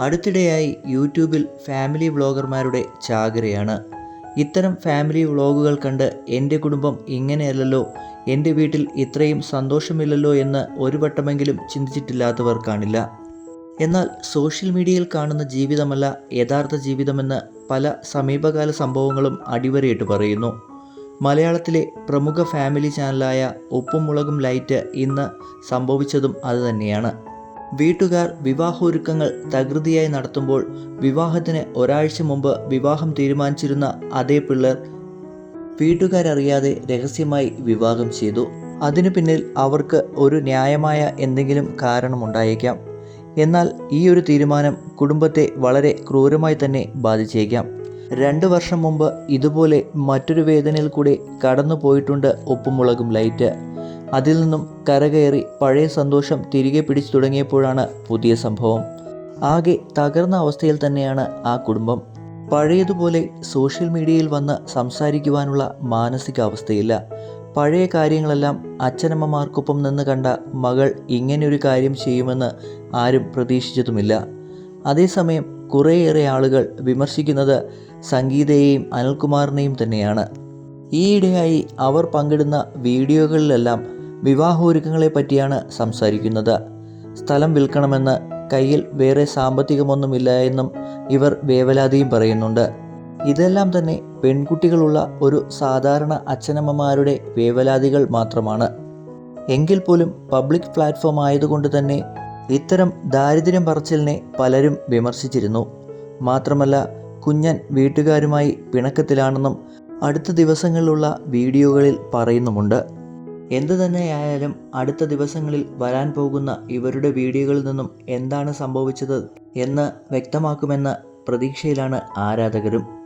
അടുത്തിടെയായി യൂട്യൂബിൽ ഫാമിലി വ്ളോഗർമാരുടെ ചാകരയാണ്. ഇത്തരം ഫാമിലി വ്ളോഗുകൾ കണ്ട് എന്റെ കുടുംബം ഇങ്ങനെയല്ലല്ലോ എന്റെ വീട്ടിൽ ഇത്രയും സന്തോഷമില്ലല്ലോ എന്ന് ഒരു വട്ടമെങ്കിലും ചിന്തിച്ചിട്ടില്ലാത്തവർ കാണില്ല. എന്നാൽ സോഷ്യൽ മീഡിയയിൽ കാണുന്ന ജീവിതമല്ല യഥാർത്ഥ ജീവിതമെന്ന് പല സമീപകാല സംഭവങ്ങളും അടിവരയിട്ട് പറയുന്നു. മലയാളത്തിലെ പ്രമുഖ ഫാമിലി ചാനലായ ഉപ്പും മുളകും ലൈറ്റ് ഇന്ന് സംഭവിച്ചതും അതുതന്നെയാണ് വീട്ടുകാർ വിവാഹൊരുക്കങ്ങൾ തകൃതിയായി നടത്തുമ്പോൾ വിവാഹത്തിന് ഒരാഴ്ച മുമ്പ് വിവാഹം തീരുമാനിച്ചിരുന്ന അതേ പിള്ളേർ വീട്ടുകാരറിയാതെ രഹസ്യമായി വിവാഹം ചെയ്തു. അതിനു പിന്നിൽ അവർക്ക് ഒരു ന്യായമായ എന്തെങ്കിലും കാരണമുണ്ടായേക്കാം. എന്നാൽ ഈ ഒരു തീരുമാനം കുടുംബത്തെ വളരെ ക്രൂരമായി തന്നെ ബാധിച്ചേക്കാം. രണ്ട് വർഷം മുമ്പ് ഇതുപോലെ മറ്റൊരു വേദനയിൽ കൂടെ കടന്നു പോയിട്ടുണ്ട് ഉപ്പുമുളകും ലൈറ്റ്. അതിൽ നിന്നും കരകയറി പഴയ സന്തോഷം തിരികെ പിടിച്ചു തുടങ്ങിയപ്പോഴാണ് പുതിയ സംഭവം. ആകെ തകർന്ന അവസ്ഥയിൽ തന്നെയാണ് ആ കുടുംബം. പഴയതുപോലെ സോഷ്യൽ മീഡിയയിൽ വന്ന് സംസാരിക്കുവാനുള്ള മാനസികാവസ്ഥയില്ല. പഴയ കാര്യങ്ങളെല്ലാം അച്ഛനമ്മമാർക്കൊപ്പം നിന്ന് കണ്ട മകൾ ഇങ്ങനെയൊരു കാര്യം ചെയ്യുമെന്ന് ആരും പ്രതീക്ഷിച്ചതുമില്ല. അതേസമയം കുറേയേറെ ആളുകൾ വിമർശിക്കുന്നത് സംഗീതയെയും അനിൽകുമാറിനെയും തന്നെയാണ്. ഈയിടെയായി അവർ പങ്കിടുന്ന വീഡിയോകളിലെല്ലാം വിവാഹോരുക്കങ്ങളെ പറ്റിയാണ് സംസാരിക്കുന്നത്. സ്ഥലം വിൽക്കണമെന്ന് കയ്യിൽ വേറെ സാമ്പത്തികമൊന്നുമില്ല എന്നും ഇവർ വേവലാതിയും പറയുന്നുണ്ട്. ഇതെല്ലാം തന്നെ പെൺകുട്ടികളുള്ള ഒരു സാധാരണ അച്ഛനമ്മമാരുടെ വേവലാതികൾ മാത്രമാണ്. എങ്കിൽ പോലും പബ്ലിക് പ്ലാറ്റ്ഫോം ആയതുകൊണ്ട് തന്നെ ഇത്തരം ദാരിദ്ര്യം പറച്ചിലിനെ പലരും വിമർശിച്ചിരുന്നു. മാത്രമല്ല കുഞ്ഞൻ വീട്ടുകാരുമായി പിണക്കത്തിലാണെന്നും അടുത്ത ദിവസങ്ങളിലുള്ള വീഡിയോകളിൽ പറയുന്നുമുണ്ട്. എന്തു തന്നെയായാലും അടുത്ത ദിവസങ്ങളിൽ വരാൻ പോകുന്ന ഇവരുടെ വീഡിയോകളിൽ നിന്നും എന്താണ് സംഭവിച്ചത് എന്ന് വ്യക്തമാക്കുമെന്ന പ്രതീക്ഷയിലാണ് ആരാധകരും.